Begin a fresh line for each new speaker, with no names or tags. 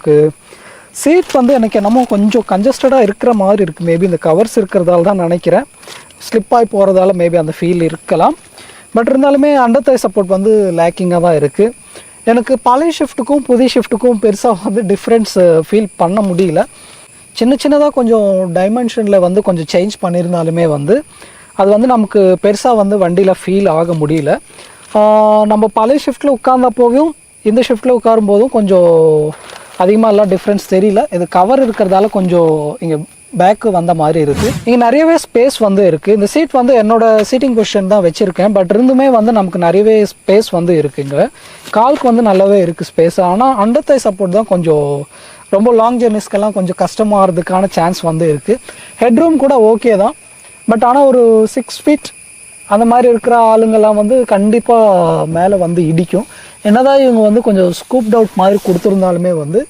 நமக்கு சீட் வந்து எனக்கு என்னமோ கொஞ்சம் கன்ஜஸ்டடாக இருக்கிற மாதிரி இருக்குது மேபி இந்த கவர்ஸ் இருக்கிறதால தான் நினைக்கிறேன். ஸ்லிப்பாகி போகிறதால மேபி அந்த ஃபீல் இருக்கலாம். பட் இருந்தாலுமே அண்டர் தை சப்போர்ட் வந்து லேக்கிங்காக தான் இருக்குது எனக்கு பழைய ஷிஃப்ட்டுக்கும் புதிய ஷிஃப்ட்டுக்கும் பெருசாக வந்து டிஃப்ரென்ஸ் ஃபீல் பண்ண முடியல. சின்ன சின்னதாக கொஞ்சம் டைமென்ஷனில் வந்து கொஞ்சம் சேஞ்ச் பண்ணியிருந்தாலுமே வந்து அது வந்து நமக்கு பெருசாக வந்து வண்டியில் ஃபீல் ஆக முடியல. நம்ம பழைய ஷிஃப்ட்டில் உட்கார்ந்தப்போவும் இந்த ஷிஃப்ட்டில் உட்காரும் போதும் கொஞ்சம் அதிகமாக எல்லாம் டிஃப்ரென்ஸ் தெரியல. இது கவர் இருக்கிறதால கொஞ்சம் இங்கே பேக்கு வந்த மாதிரி இருக்குது இங்கே நிறையவே ஸ்பேஸ் வந்து இருக்குது இந்த சீட் வந்து என்னோட சீட்டிங் பொசிஷன் தான் வச்சுருக்கேன். பட் இருந்துமே வந்து நமக்கு நிறையவே ஸ்பேஸ் வந்து இருக்குங்க காலுக்கு வந்து நல்லாவே இருக்குது ஸ்பேஸ் ஆனால் அண்டர் தை சப்போர்ட் தான் கொஞ்சம் ரொம்ப லாங் ஜெர்னிஸ்க்கெல்லாம் கொஞ்சம் கஷ்டமாகிறதுக்கான சான்ஸ் வந்து இருக்குது ஹெட்ரூம் கூட ஓகே தான். பட் ஆனால் ஒரு சிக்ஸ் ஃபீட் அந்த மாதிரி இருக்கிற ஆளுங்கள்லாம் வந்து கண்டிப்பாக மேலே வந்து இடிக்கும். என்னதான் இவங்க வந்து கொஞ்சம் ஸ்கூப் அவுட் மாதிரி கொடுத்துருந்தாலுமே வந்து